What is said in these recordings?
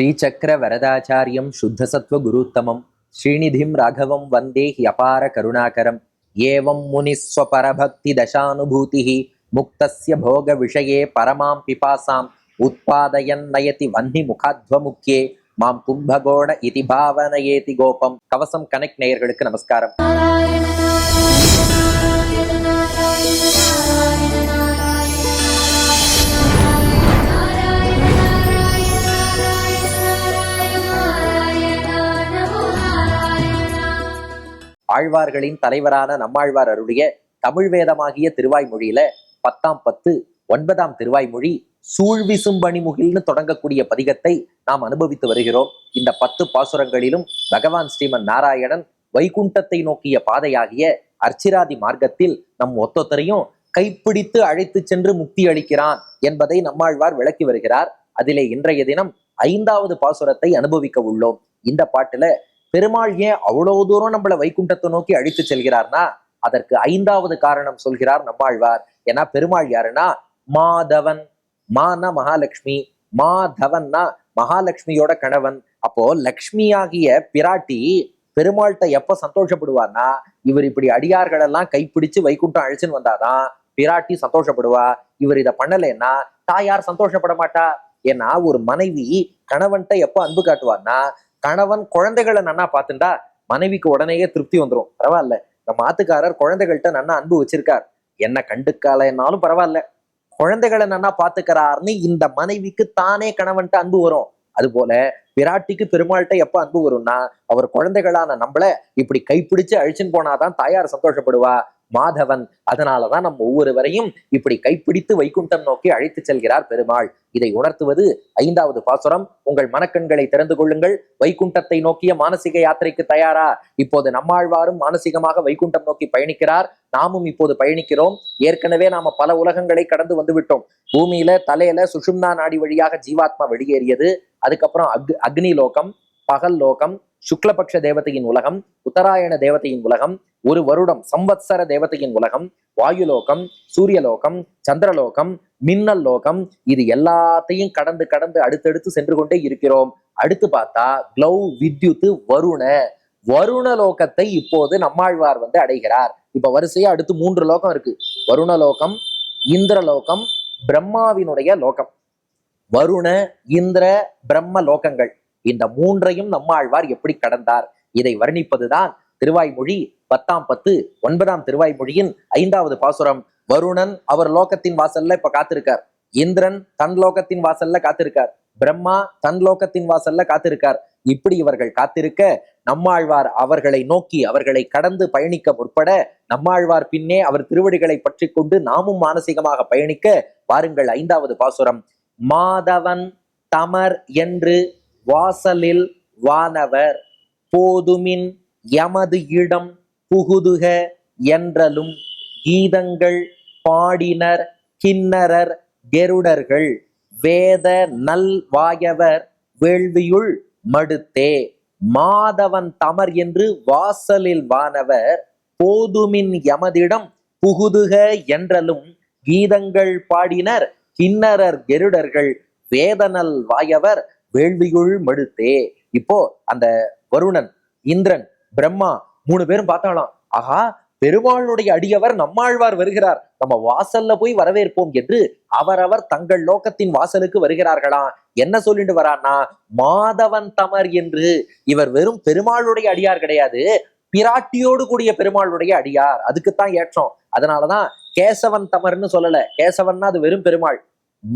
శ్రీచక్ర వరదాచార్యం శుద్ధసత్వ గురుత్తమం. శ్రీనిధిం రాఘవం వందే హ్యపార కరుణాకరం. ఏవం మునిస్వపరభక్తి దశానుభూతి. ముక్తస్య భోగ విషయే పరమాం పిపాసాం. ఉత్పాదయన్నయతి వహ్ని ముఖాధ్వముఖ్యే. మాం కుంభగోణ ఇది భావనయేతి గోపం. కవసం కనెక్ట్ నేయர்களுக்கு நமஸ்காரம் ஆழ்வார்களின் தலைவரான நம்மாழ்வார் அருடைய தமிழ் வேதமாகிய திருவாய்மொழியில பத்தாம் பத்து ஒன்பதாம் திருவாய்மொழி சூழ்விசும் பணிமுகில்னு தொடங்கக்கூடிய பதிகத்தை நாம் அனுபவித்து வருகிறோம். இந்த பத்து பாசுரங்களிலும் பகவான் ஸ்ரீமன் நாராயணன் வைகுண்டத்தை நோக்கிய பாதையாகிய அர்ச்சிராதி மார்க்கத்தில் நம் ஒத்தொத்தரையும் கைப்பிடித்து அழைத்து சென்று முக்தி அளிக்கிறான் என்பதை நம்மாழ்வார் விளக்கி வருகிறார். அதிலே இன்றைய தினம் ஐந்தாவது பாசுரத்தை அனுபவிக்க உள்ளோம். இந்த பாட்டுல பெருமாள் ஏன் அவ்வளவு தூரம் நம்மள வைகுண்டத்தை நோக்கி அழித்து செல்கிறார்னா அதற்கு ஐந்தாவது காரணம் சொல்கிறார் நம்மாழ்வார். ஏன்னா பெருமாள் யாருன்னா மாதவன் மானா மகாலட்சுமி மாதவன்னா மகாலட்சுமியோட கணவன். அப்போ லக்ஷ்மியாகிய பிராட்டி பெருமாள்கிட்ட எப்ப சந்தோஷப்படுவார்னா இவர் இப்படி அடியார்கள் எல்லாம் கைப்பிடிச்சு வைகுண்டம் அழைச்சுன்னு வந்தாதான் பிராட்டி சந்தோஷப்படுவா. இவர் இதை பண்ணலைன்னா தாயார் சந்தோஷப்பட மாட்டா. ஏன்னா ஒரு மனைவி கணவன்கிட்ட எப்ப அன்பு காட்டுவார்னா கணவன் குழந்தைகளை நன்னா பார்த்துண்டா மனைவிக்கு உடனேயே திருப்தி வந்துடும் பரவாயில்ல. நம்ம ஆத்துக்காரர் குழந்தைகள்கிட்ட நன்னா அன்பு வச்சிருக்கார். என்ன கண்டுக்காலனாலும் பரவாயில்ல. குழந்தைகளை நன்னா பாத்துக்கிறார்னு இந்த மனைவிக்கு தானே கணவன்கிட்ட அன்பு வரும். அது போல பிராட்டிக்கு பெருமாள்கிட்ட எப்ப அன்பு வரும்னா அவர் குழந்தைகளான நம்மள இப்படி கைப்பிடிச்சு அழிச்சுன்னு போனாதான் தாயார் சந்தோஷப்படுவா. மாதவன். அதனாலதான் நம்ம ஒவ்வொருவரையும் இப்படி கைப்பிடித்து வைகுண்டம் நோக்கி அழைத்து செல்கிறார் பெருமாள். இதை உணர்த்துவது ஐந்தாவது பாசுரம். உங்கள் மனக்கண்களை திறந்து கொள்ளுங்கள். வைகுண்டத்தை நோக்கிய மானசீக யாத்திரைக்கு தயாரா? இப்போது நம்மாழ்வாரும் மானசீகமாக வைகுண்டம் நோக்கி பயணிக்கிறார். நாமும் இப்போது பயணிக்கிறோம். ஏற்கனவே நாம பல உலகங்களை கடந்து வந்துவிட்டோம் பூமியில தலையில சுஷும்னா நாடி வழியாக ஜீவாத்மா வெளியேறியது. அதுக்கப்புறம் அக் அக்னி லோகம் பகல் லோகம் சுக்லபக்ஷ தேவதையின் உலகம் உத்தராயண தேவதையின் உலகம் ஒரு வருடம் சம்வத்சர தேவதையின் உலகம் வாயுலோகம் சூரியலோகம் சந்திரலோகம் மின்னல் லோகம் இது எல்லாத்தையும் கடந்து கடந்து அடுத்தடுத்து சென்று கொண்டே இருக்கிறோம். அடுத்து பார்த்தா க்ளௌ வித்யுத்து வருண. வருண லோகத்தை இப்போது நம்மாழ்வார் வந்து அடைகிறார். இப்ப வரிசையா அடுத்து மூன்று லோகம் இருக்கு. வருணலோகம் இந்திரலோகம் பிரம்மாவினுடைய லோகம். வருண இந்திர பிரம்ம லோகங்கள். இந்த மூன்றையும் நம்மாழ்வார் எப்படி கடந்தார்? இதை வர்ணிப்பதுதான் திருவாய்மொழி பத்தாம் பத்து ஒன்பதாம் திருவாய்மொழியின் ஐந்தாவது பாசுரம். வருணன் அவர் லோகத்தின் வாசல்ல இப்ப காத்திருக்கார். இந்திரன் தன் லோகத்தின் வாசல்ல காத்திருக்கார். பிரம்மா தன் லோகத்தின் வாசல்ல காத்திருக்கார். இப்படி இவர்கள் காத்திருக்க நம்மாழ்வார் அவர்களை நோக்கி அவர்களை கடந்து பயணிக்க முற்பட நம்மாழ்வார் பின்னே அவர் திருவடிகளை பற்றி கொண்டு நாமும் மானசீகமாக பயணிக்க வாருங்கள் ஐந்தாவது பாசுரம். மாதவன் தமர் என்று வாசலில் வானவர் போதுமின் எமது இடம் புகுதுக என்றலும் கீதங்கள் பாடினர் கிண்ணரர் கெருடர்கள். வேத நல் வாயவர் வேள்வியுள் மடுத்தே. மாதவன் தமர் என்று வாசலில் வானவர் போதுமின் எமதிடம் புகுதுக என்றலும் கீதங்கள் பாடினர் கிண்ணரர் கெருடர்கள். வேதனல் வாயவர் வேள்வியுள் மடுத்தே. இப்போ அந்த வருணன் இந்திரன் பிரம்மா மூணு பேரும் பார்த்தாலாம் ஆஹா பெருமாளுடைய அடியவர் நம்மாழ்வார் வருகிறார். நம்ம வாசல்ல போய் வரவேற்போம் என்று அவரவர் தங்கள் லோகத்தின் வாசலுக்கு வருகிறார்களாம். என்ன சொல்லிட்டு வரான்னா மாதவன் தமர் என்று. இவர் வெறும் பெருமாளுடைய அடியார் கிடையாது பிராட்டியோடு கூடிய பெருமாளுடைய அடியார். அதுக்குத்தான் ஏற்றம். அதனாலதான் கேசவன் தமர்னு சொல்லல. கேசவன்னா அது வெறும் பெருமாள்.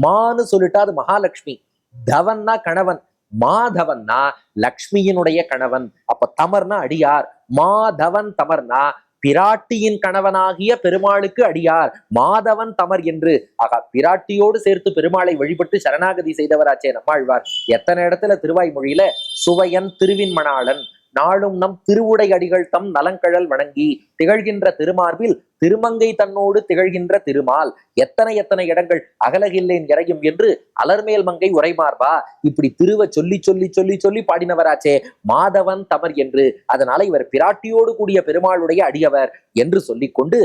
மான்னு சொல்லிட்டா அது மகாலட்சுமி. தவன்னா கணவன் மாதவன்னா லக்ஷ்மியினுடைய கணவன். அப்ப தமர்னா அடியார் மாதவன் தமர்னா பிராட்டியின் கணவனாகிய பெருமாளுக்கு அடியார். மாதவன் தமர் என்று ஆகா பிராட்டியோடு சேர்த்து பெருமாளை வழிபட்டு சரணாகதி செய்தவராச்சே நம்மாழ்வார். எத்தனை இடத்துல திருவாய்மொழியில சுவையன் திருவின் மணாளன் நாளும் நம் திருவுடை அடிகள் தம் நலங்கழல் வணங்கி திகழ்கின்ற திருமார்பில் திருமங்கை தன்னோடு திகழ்கின்ற திருமால். எத்தனை எத்தனை இடங்கள் அகலகில்லேன் இறையும் என்று அலர்மேல் மங்கை உரைமார்பா. இப்படி திருவ சொல்லி சொல்லி சொல்லி சொல்லி பாடினவராச்சே மாதவன் தமர் என்று. அதனால இவர் பிராட்டியோடு கூடிய பெருமாளுடைய அடியவர் என்று சொல்லிக்கொண்டு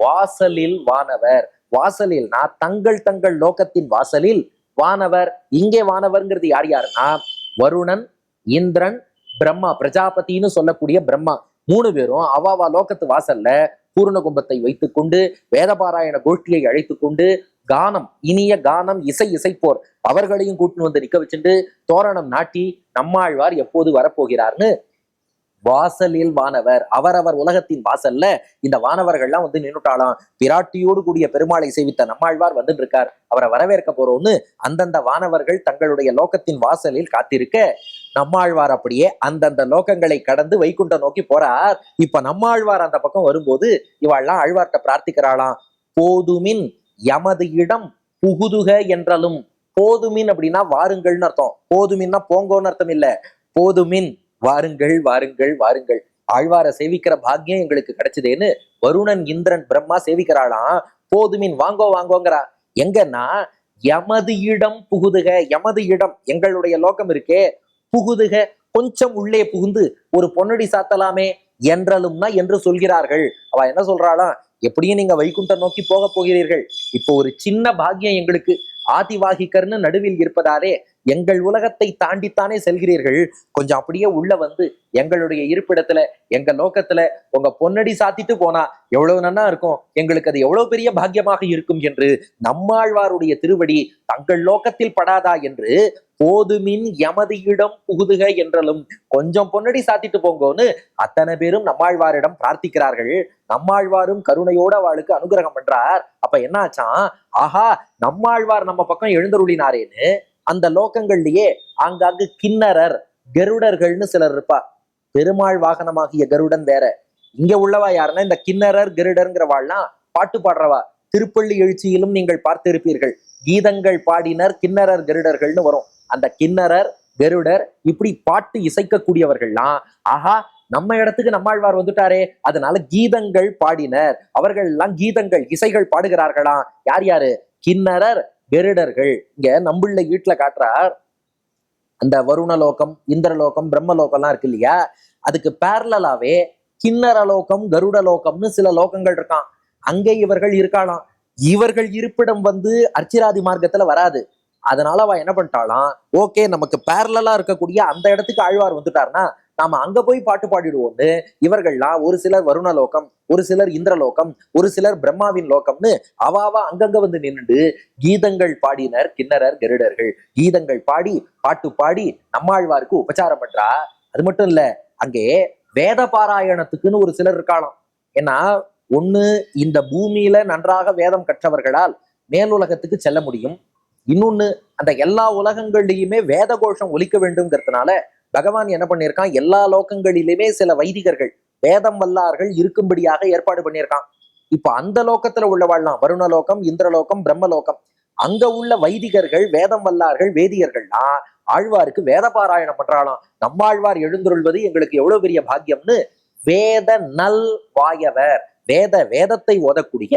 வாசலில் வானவர். வாசலில் நான் தங்கள் தங்கள் லோகத்தின் வாசலில் வானவர். இங்கே வானவர்ங்கிறது யார் யாருன்னா வருணன் இந்திரன் பிரம்மா பிரஜாபதினு சொல்லக்கூடிய பிரம்மா. மூணு பேரும் அவாவா லோகத்து வாசல்ல பூர்ண கும்பத்தை வைத்துக்கொண்டு வேதபாராயண கோஷ்டியை அழைத்து கொண்டு கானம் இனிய கானம் இசை இசைப்போர் அவர்களையும் கூட்டின்னு வந்து நிக்க வச்சுட்டு தோரணம் நாட்டி நம்மாழ்வார் எப்போது வரப்போகிறார்னு? வாசலில் வானவர். அவரவர் உலகத்தின் வாசல்ல இந்த வானவர்கள்லாம் வந்து நின்றுட்டாலாம் பிராட்டியோடு கூடிய பெருமாளை சேவித்த நம்மாழ்வார் வந்துட்டு இருக்கார் அவரை வரவேற்க போறோம்னு அந்தந்த வானவர்கள் தங்களுடைய லோகத்தின் வாசலில் காத்திருக்க நம்மாழ்வார் அப்படியே அந்தந்த லோகங்களை கடந்து வைகுண்டம் நோக்கி போறார். இப்ப நம்மாழ்வார் அந்த பக்கம் வரும்போது இவாள்லாம் ஆழ்வார்ட்ட பிரார்த்திக்கிறாளாம். போதுமின் எமது இடம் புகுதுக என்றலும். போதுமின் அப்படின்னா வாருங்கள்னு அர்த்தம். போதுமின்னா போங்கோன்னு அர்த்தம் இல்ல. போதுமின் வாருங்கள் வாருங்கள் வாருங்கள். ஆழ்வார சேவிக்கிற பாக்கியம் எங்களுக்கு கிடைச்சதேன்னு வருணன் இந்திரன் பிரம்மா சேவிக்கிறாளாம். போதுமின் வாங்கோ வாங்கோங்கிறா. எங்கன்னா எமது இடம் புகுதுக எமது இடம். எங்களுடைய லோகம் இருக்கே. புகுதுக. கொஞ்சம் உள்ளே புகுந்து ஒரு பொன்னடி சாத்தலாமே என்றலும்னா என்று சொல்கிறார்கள். அவ என்ன சொல்றாளாம் எப்படியும் நீங்க வைகுண்டம் நோக்கி போக போகிறீர்கள். இப்போ ஒரு சின்ன பாக்கியம் எங்களுக்கு ஆதிவாகிக்கர்னு நடுவில் இருப்பதாலே எங்கள் உலகத்தை தாண்டித்தானே செல்கிறீர்கள். கொஞ்சம் அப்படியே உள்ள வந்து எங்களுடைய இருப்பிடத்துல எங்க நோக்கத்துல உங்க பொன்னடி சாத்திட்டு போனா எவ்வளவு நன்னா இருக்கும். எங்களுக்கு அது எவ்வளவு பெரிய பாக்கியமாக இருக்கும் என்று நம்மாழ்வாருடைய திருவடி தங்கள் லோக்கத்தில் படாதா என்று போதுமின் எமது இடம் புகுதுக என்றலும் கொஞ்சம் பொன்னடி சாத்திட்டு போங்கோன்னு அத்தனை பேரும் நம்மாழ்வாரிடம் பிரார்த்திக்கிறார்கள். நம்மாழ்வாரும் கருணையோட அவளுக்கு அனுகிரகம் பண்றார். அப்ப என்னாச்சான் ஆஹா நம்மாழ்வார் நம்ம பக்கம் எழுந்தருளினாரேன்னு அந்த லோகங்கள்லயே ஆங்காங்கு கிண்ணறர் கருடர்கள்னு சிலர் இருப்பா. பெருமாள் வாகனமாகிய கருடன் வேற. இங்க உள்ளவா யாருன்னா இந்த கிண்ணறர் கருடர்ங்கிறவாள்லாம் பாட்டு பாடுறவா. திருப்பள்ளி எழுச்சியிலும் நீங்கள் பார்த்திருப்பீர்கள். கீதங்கள் பாடினர் கிண்ணறர் கருடர்கள்னு வரும். அந்த கிண்ணறர் கருடர் இப்படி பாட்டு இசைக்கக்கூடியவர்கள்லாம் ஆஹா நம்ம இடத்துக்கு நம்மாழ்வார் வந்துட்டாரே. அதனால கீதங்கள் பாடினர். அவர்கள் எல்லாம் கீதங்கள் இசைகள் பாடுகிறார்களாம் யார் யாரு? கிண்ணறர் கெருடர்கள். இங்க நம்புள்ள வீட்டுல காட்டுறார் அந்த வருணலோகம் இந்திரலோகம் பிரம்மலோகம்லாம் இருக்கு இல்லையா? அதுக்கு பேரலாவே கிண்ணரலோகம் கருடலோகம்னு சில லோகங்கள் இருக்கான் அங்கே இவர்கள் இருக்காளாம். இவர்கள் இருப்பிடம் வந்து அர்ச்சிராதி மார்க்கத்துல வராது. அதனால அவ என்ன பண்ணிட்டாலாம் ஓகே நமக்கு பேரலா இருக்கக்கூடிய அந்த இடத்துக்கு ஆழ்வார் வந்துட்டார்னா நாம அங்க போய் பாட்டு பாடிடுவோம்னு இவர்கள்லாம் ஒரு சிலர் வருணலோகம் ஒரு சிலர் இந்திரலோகம் ஒரு சிலர் பிரம்மாவின் லோகம்னு அவாவா அங்கங்க வந்து நின்னுண்டு கீதங்கள் பாடினர் கிண்ணறர் கருடர்கள். கீதங்கள் பாடி பாட்டு பாடி நம்மாழ்வாருக்கு உபச்சாரம் பண்றா? அது மட்டும் இல்ல அங்கே வேத பாராயணத்துக்குன்னு ஒரு சிலர் இருக்காளாம். ஏன்னா ஒண்ணு இந்த பூமியில நன்றாக வேதம் கற்றவர்களால் மேலுலகத்துக்கு செல்ல முடியும். இன்னொன்னு அந்த எல்லா உலகங்கள்லயுமே வேத கோஷம் ஒலிக்க வேண்டும்ங்கிறதுனால பகவான் என்ன பண்ணியிருக்கான் எல்லா லோகங்களிலுமே சில வைதிகர்கள் வேதம் வல்லார்கள் இருக்கும்படியாக ஏற்பாடு பண்ணியிருக்கான் இப்ப அந்த லோகத்துல உள்ளவாழ்லாம் வருணலோகம் இந்திரலோகம் பிரம்மலோகம் அங்க உள்ள வைதிகர்கள் வேதம் வல்லார்கள் வேதியர்கள்னா ஆழ்வாருக்கு வேத பாராயணம் பண்றாளாம். நம்மாழ்வார் எழுந்துருள்வது எங்களுக்கு எவ்வளவு பெரிய பாக்கியம்னு வேத நல் வாயவர் வேத வேதத்தை ஓதக்கூடிய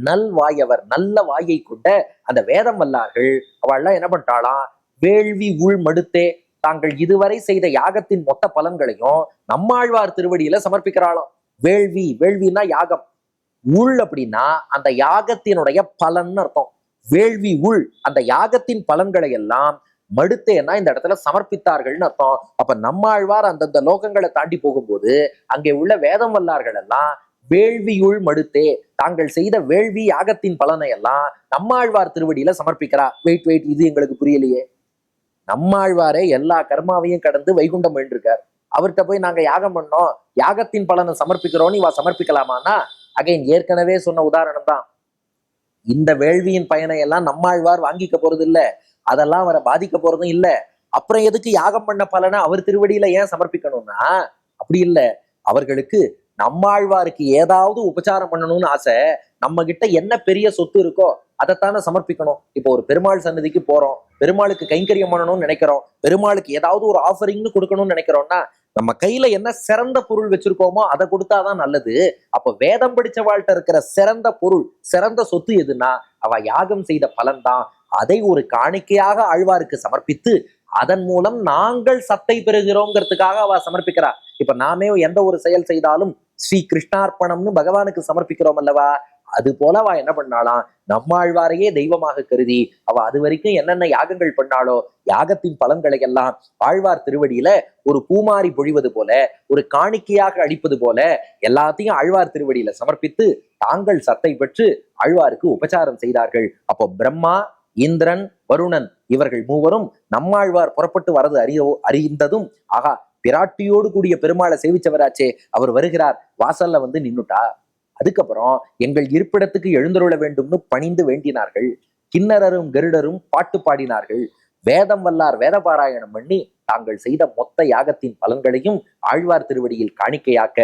நல் வாயவர் நல்ல வாயை கொண்ட அந்த வேதம் வல்லார்கள் அவள்லாம் என்ன பண்றாளாம் வேள்வி உள் மடுத்தே தாங்கள் இதுவரை செய்த யாகத்தின் மொத்த பலன்களையும் நம்மாழ்வார் திருவடியில சமர்ப்பிக்கிறாளாம். வேள்வி வேள்வின்னா யாகம். உள் அப்படின்னா அந்த யாகத்தினுடைய பலன் அர்த்தம். வேள்வி உள் அந்த யாகத்தின் பலன்களை எல்லாம் மடுத்தேன்னா இந்த இடத்துல சமர்ப்பித்தார்கள்னு அர்த்தம். அப்ப நம்மாழ்வார் அந்தந்த லோகங்களை தாண்டி போகும்போது அங்கே உள்ள வேதம் வல்லார்கள் எல்லாம் வேள்வியுள் மடுத்தே தாங்கள் செய்த வேள்வி யாகத்தின் பலனை எல்லாம் நம்மாழ்வார் திருவடியில சமர்ப்பிக்கிறா. வெயிட் வெயிட் இது எங்களுக்கு புரியலையே. நம்மாழ்வாரே எல்லா கர்மாவையும் கடந்து வைகுண்டம் வேண்டிருக்கார் அவர்கிட்ட போய் நாங்க யாகம் பண்ணோம் யாகத்தின் பலனை சமர்ப்பிக்கிறோம்னு இவா சமர்ப்பிக்கலாமான்னா அகைன் ஏற்கனவே சொன்ன உதாரணம் தான் இந்த வேள்வியின் பயனை எல்லாம் நம்மாழ்வார் வாங்கிக்க போறது இல்ல அதெல்லாம் அவரை பாதிக்க போறதும் இல்ல. அப்புறம் எதுக்கு யாகம் பண்ண பலனை அவர் திருவடியில ஏன் சமர்ப்பிக்கணும்னா அப்படி இல்ல. அவர்களுக்கு நம்மாழ்வாருக்கு ஏதாவது உபச்சாரம் பண்ணணும்னு ஆசை நம்ம கிட்ட என்ன பெரிய சொத்து இருக்கோ அதைத்தானே சமர்ப்பிக்கணும். இப்போ ஒரு பெருமாள் சன்னதிக்கு போறோம் பெருமாளுக்கு கைங்கரியம் பண்ணணும்னு நினைக்கிறோம் பெருமாளுக்கு ஏதாவது ஒரு ஆஃபரிங்னு கொடுக்கணும்னு நினைக்கிறோம்னா நம்ம கையில என்ன சிறந்த பொருள் வச்சிருக்கோமோ அதை கொடுத்தாதான் நல்லது. அப்ப வேதம் படிச்ச வாழ்க்கை இருக்கிற சிறந்த பொருள் சிறந்த சொத்து எதுனா அவ யாகம் செய்த பலன்தான். அதை ஒரு காணிக்கையாக ஆழ்வாருக்கு சமர்ப்பித்து அதன் மூலம் நாங்கள் சத்தை பெறுகிறோங்கிறதுக்காக அவ சமர்ப்பிக்கிறா. இப்ப நாமே எந்த ஒரு செயல் செய்தாலும் ஸ்ரீ கிருஷ்ணார்ப்பணம்னு பகவானுக்கு சமர்ப்பிக்கிறோம் அல்லவா? அது போல அவ என்ன பண்ணாலாம் நம்மாழ்வாரையே தெய்வமாக கருதி அவ அது வரைக்கும் என்னென்ன யாகங்கள் பண்ணாளோ யாகத்தின் பலன்களை எல்லாம் ஆழ்வார் திருவடியில ஒரு பூமாரி பொழிவது போல ஒரு காணிக்கையாக அளிப்பது போல எல்லாத்தையும் ஆழ்வார் திருவடியில சமர்ப்பித்து தாங்கள் சத்தை பெற்று ஆழ்வாருக்கு உபச்சாரம் செய்தார்கள். அப்போ பிரம்மா இந்திரன் வருணன் இவர்கள் மூவரும் நம்மாழ்வார் புறப்பட்டு வரது அறிய அறிந்ததும் ஆகா பிராட்டியோடு கூடிய பெருமாளை சேவிச்சவராச்சே அவர் வருகிறார் வாசல்ல வந்து நின்னுட்டா? அதுக்கப்புறம் எங்கள் இருப்பிடத்துக்கு எழுந்தருள வேண்டும்னு பணிந்து வேண்டினார்கள். கிண்ணரரும் கருடரும் பாட்டு பாடினார்கள். வேதம் வல்லார் வேத பாராயணம் பண்ணி தாங்கள் செய்த மொத்த யாகத்தின் பலன்களையும் ஆழ்வார் திருவடியில் காணிக்கையாக்க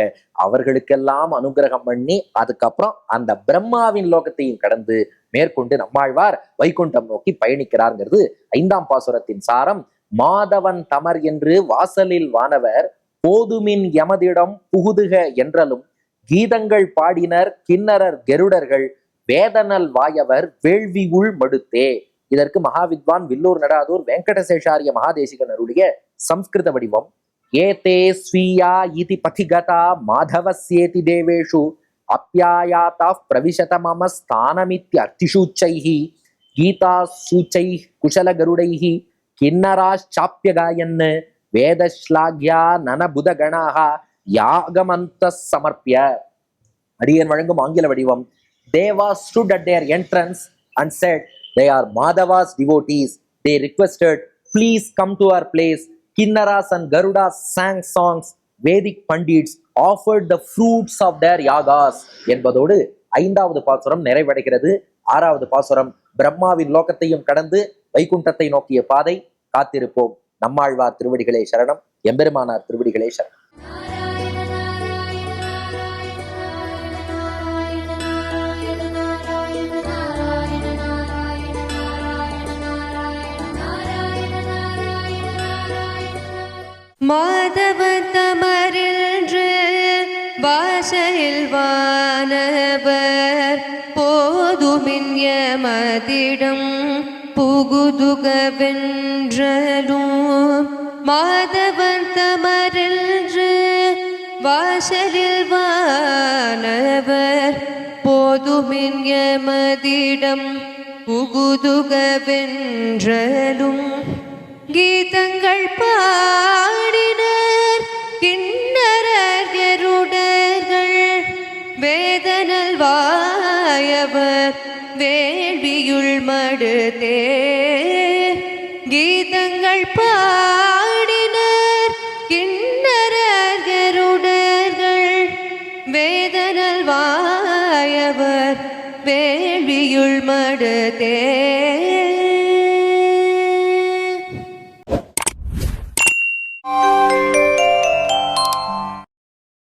அவர்களுக்கெல்லாம் அனுகிரகம் பண்ணி அதுக்கப்புறம் அந்த பிரம்மாவின் லோகத்தையும் கடந்து மேற்கொண்டு நம்மாழ்வார் வைகுண்டம் நோக்கி பயணிக்கிறார்ங்கிறது ஐந்தாம் பாசுரத்தின் சாரம். மாதவன் தமர் என்று வாசலில் வானவர் போதுமின் எமதிடம் புகுதுக என்றலும் கீதங்கள் பாடினர் கிண்ணரர் கெருடர்கள். வேதனல் வாயவர் வேள்வி உள் மடுத்தே. இதற்கு மகாவித்வான் வில்லூர் நடாதூர் வெங்கடசேஷாரிய மகாதேசிகன் அருளிய சம்ஸ்கிருத வடிவம். ஏதே ஸ்வீயா இதி பதிகதா மாதவஸ்யேதி தேவேஷு. அப்பியாயாதா பிரவிசத மம ஸ்தானமித்யர்த்திஷூச்சைः கீதா சூச்சை குஷல குஷலகருடைः கிண்ணராச்சாப்பியகாயன் வேதஸ்லாக்யா நனபுதகணாக யாகமந்த சமர்ப்பிய அடியன் வழங்கும் ஆங்கில வடிவம் Deva stood at their entrance and said they are Madhavas devotees they requested please come to our place Kinnaras and Garuda sang songs Vedic pandits offered the fruits of their yagas என்பதோடு ஐந்தாவது பாசுரம் நிறைவடைகிறது ஆறாவது பாசுரம் பிரம்மாவின் லோகத்தையும் கடந்து வைகுண்டத்தை நோக்கிய பாதை காத்திருப்போம் நம்மாழ்வார் திருவடிகளே சரணம் எம்பெருமானார் திருவடிகளே சரணம் மாதவத்தமரின்று வாசையில் வானவர் போதுமின் எமதிடம் புகுதுகவென்றலும். மாதவன் தமரின்று வாசலில் வானவர் போதுமின் எமதிடம் புகுதுகவென்றலும். கீதங்கள் பாடின வேள்வியுள் மடுதே கீதங்கள் பாடினர் கிண்ணரகருடர்கள் வேதனல் வாயவர் வேள்வியுள் மடுதே